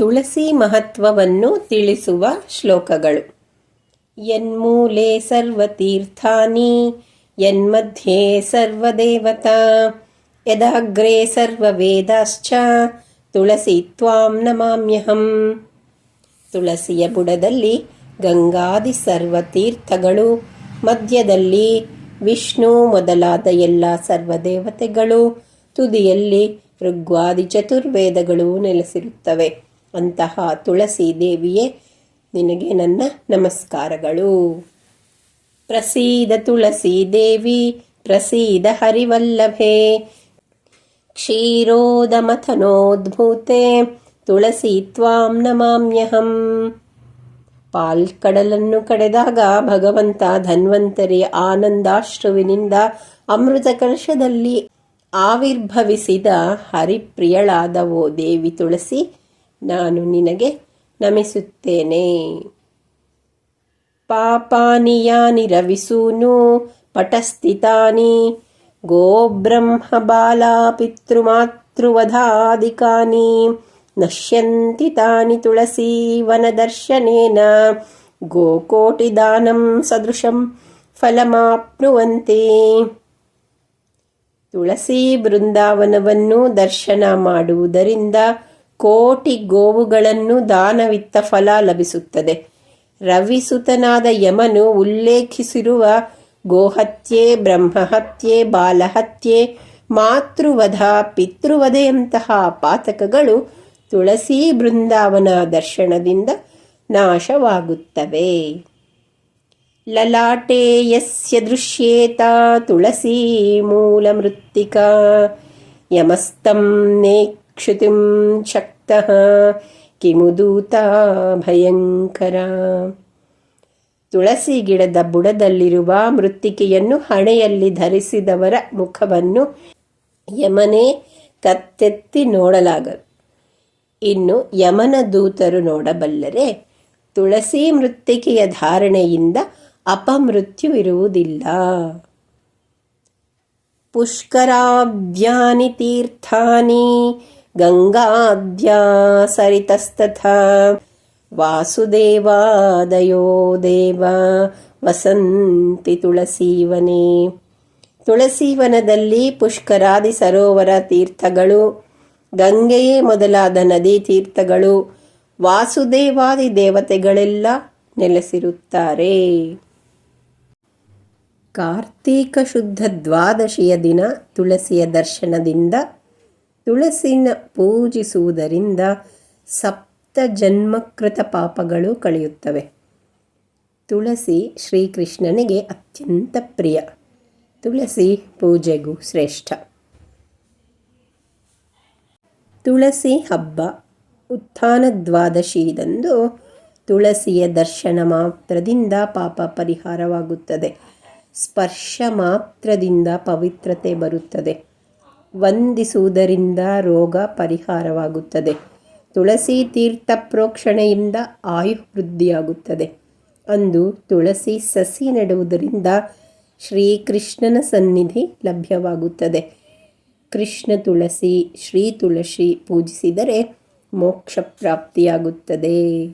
ತುಳಸಿ ಮಹತ್ವವನ್ನು ತಿಳಿಸುವ ಶ್ಲೋಕಗಳು. ಯನ್ಮೂಲೆ ಸರ್ವತೀರ್ಥಾನಿ ಯನ್ಮಧ್ಯೆ ಸರ್ವದೇವತಾ, ಯದಾಗ್ರೆ ಸರ್ವವೇದಾಶ್ಚ, ತುಳಸಿ ತ್ವಾಂ ನಮಾಮ್ಯಹಂ. ತುಳಸಿಯ ಬುಡದಲ್ಲಿ ಗಂಗಾದಿ ಸರ್ವತೀರ್ಥಗಳು, ಮಧ್ಯದಲ್ಲಿ ವಿಷ್ಣು ಮೊದಲಾದ ಎಲ್ಲ ಸರ್ವದೇವತೆಗಳು, ತುದಿಯಲ್ಲಿ ಋಗ್ವಾದಿ ಚತುರ್ವೇದಗಳು ನೆಲೆಸಿರುತ್ತವೆ. ಅಂತಹ ತುಳಸಿ ದೇವಿಯೇ, ನಿನಗೆ ನನ್ನ ನಮಸ್ಕಾರಗಳು. ಪ್ರಸೀದ ತುಳಸಿ ದೇವಿ, ಪ್ರಸೀದ ಹರಿವಲ್ಲಭೆ. ಕ್ಷೀರೋದಮಥನೋದ್ಭೂತೆ, ತುಳಸಿ ತ್ವಾಂ ನಮಾಮ್ಯಹಂ. ಪಾಲ್ಕಡಲನ್ನು ಕಡೆದಾಗ ಭಗವಂತ ಧನ್ವಂತರಿ ಆನಂದಾಶ್ರುವಿನಿಂದ ಅಮೃತ ಕಲಶದಲ್ಲಿ ಆವಿರ್ಭವಿಸಿದ ಹರಿಪ್ರಿಯಳಾದವೋ ದೇವಿ ತುಳಸಿ ನಾನು ನಿನಗೆ ನಮಿಸುತ್ತೇನೆ. ಪಾಪಾನಿ ಯಾನಿ ರವಿಸೂನು, ಪಟಸ್ಥಿತಾನಿ, ಗೋಬ್ರಹ್ಮ ಬಾಲಾ ಪಿತೃಮಾತೃವಧಾಧಿಕಾನಿ, ನಶ್ಯಂತಿ ತಾನಿ ತುಳಸಿ ವನದರ್ಶನೇನ ಗೋಕೋಟಿದಾನಂ ಸದೃಶಂ ಫಲಮಾಪ್ನುವಂತೆ. ತುಳಸಿ ಬೃಂದಾವನವನ್ನು ದರ್ಶನ ಮಾಡುವುದರಿಂದ ಕೋಟಿ ಗೋವುಗಳನ್ನು ದಾನವಿತ್ತ ಫಲ ಲಭಿಸುತ್ತದೆ. ರವಿಸುತನಾದ ಯಮನು ಉಲ್ಲೇಖಿಸಿರುವ ಗೋಹತ್ಯೆ, ಬ್ರಹ್ಮಹತ್ಯೆ, ಬಾಲಹತ್ಯೆ, ಮಾತೃವಧ ಪಿತೃವಧೆಯಂತಹ ಪಾತಕಗಳು ತುಳಸಿ ಬೃಂದಾವನ ದರ್ಶನದಿಂದ ನಾಶವಾಗುತ್ತವೆ. ಲಲಾಟೆ ಯಸ್ಯ ದೃಶ್ಯೇತ ತುಳಸಿ ಮೂಲಮೃತ್ತಿಕಾ ಯಮಸ್ತಂ ನೇಕ್ಷುತಿಂ ಶಕ್ತಃ ಕಿಮುದೂತಾ ಭಯಂಕರ ತುಳಸಿ ಗಿಡದ ಬುಡದಲ್ಲಿರುವ ಮೃತ್ತಿಕೆಯನ್ನು ಹಣೆಯಲ್ಲಿ ಧರಿಸಿದವರ ಮುಖವನ್ನು ಯಮನೇ ಕತ್ತೆತ್ತಿ ನೋಡಲಾಗದು. ಇನ್ನು ಯಮನ ದೂತರು ನೋಡಬಲ್ಲರೆ ತುಳಸಿ ಮೃತ್ತಿಕೆಯ ಧಾರಣೆಯಿಂದ ಅಪಮೃತ್ಯುವಿರುವುದಿಲ್ಲ. ಪುಷ್ಕರಾಭ್ಯಾನಿ ತೀರ್ಥಾನಿ ಗಂಗಾದ್ಯಾ ಸರಿತಸ್ತಥಾ ವಾಸುದೇವಾದಯೋ ದೇವ ವಸಂತಿ ತುಳಸೀವನೆ ತುಳಸೀವನದಲ್ಲಿ ಪುಷ್ಕರಾದಿ ಸರೋವರ ತೀರ್ಥಗಳು, ಗಂಗೆಯೇ ಮೊದಲಾದ ನದಿ ತೀರ್ಥಗಳು, ವಾಸುದೇವಾದಿ ದೇವತೆಗಳೆಲ್ಲ ನೆಲೆಸಿರುತ್ತಾರೆ. ಕಾರ್ತೀಕ ಶುದ್ಧ ದ್ವಾದಶಿಯ ದಿನ ತುಳಸಿಯ ದರ್ಶನದಿಂದ ತುಳಸಿನ ಪೂಜಿಸುವುದರಿಂದ ಸಪ್ತ ಜನ್ಮಕೃತ ಪಾಪಗಳು ಕಳೆಯುತ್ತವೆ. ತುಳಸಿ ಶ್ರೀಕೃಷ್ಣನಿಗೆ ಅತ್ಯಂತ ಪ್ರಿಯ. ತುಳಸಿ ಪೂಜೆಗೂ ಶ್ರೇಷ್ಠ. ತುಳಸಿ ಹಬ್ಬ ಉತ್ಥಾನ ದ್ವಾದಶಿದಂದು ತುಳಸಿಯ ದರ್ಶನ ಮಾತ್ರದಿಂದ ಪಾಪ ಪರಿಹಾರವಾಗುತ್ತದೆ. ಸ್ಪರ್ಶ ಮಾತ್ರದಿಂದ ಪವಿತ್ರತೆ ಬರುತ್ತದೆ. ವಂದಿಸುವುದರಿಂದ ರೋಗ ಪರಿಹಾರವಾಗುತ್ತದೆ. ತುಳಸಿ ತೀರ್ಥ ಪ್ರೋಕ್ಷಣೆಯಿಂದ ಆಯು ವೃದ್ಧಿಯಾಗುತ್ತದೆ. ಅಂದು ತುಳಸಿ ಸಸಿ ನೆಡುವುದರಿಂದ ಶ್ರೀಕೃಷ್ಣನ ಸನ್ನಿಧಿ ಲಭ್ಯವಾಗುತ್ತದೆ. ಕೃಷ್ಣ ತುಳಸಿ, ಶ್ರೀ ತುಳಸಿ ಪೂಜಿಸಿದರೆ ಮೋಕ್ಷ ಪ್ರಾಪ್ತಿಯಾಗುತ್ತದೆ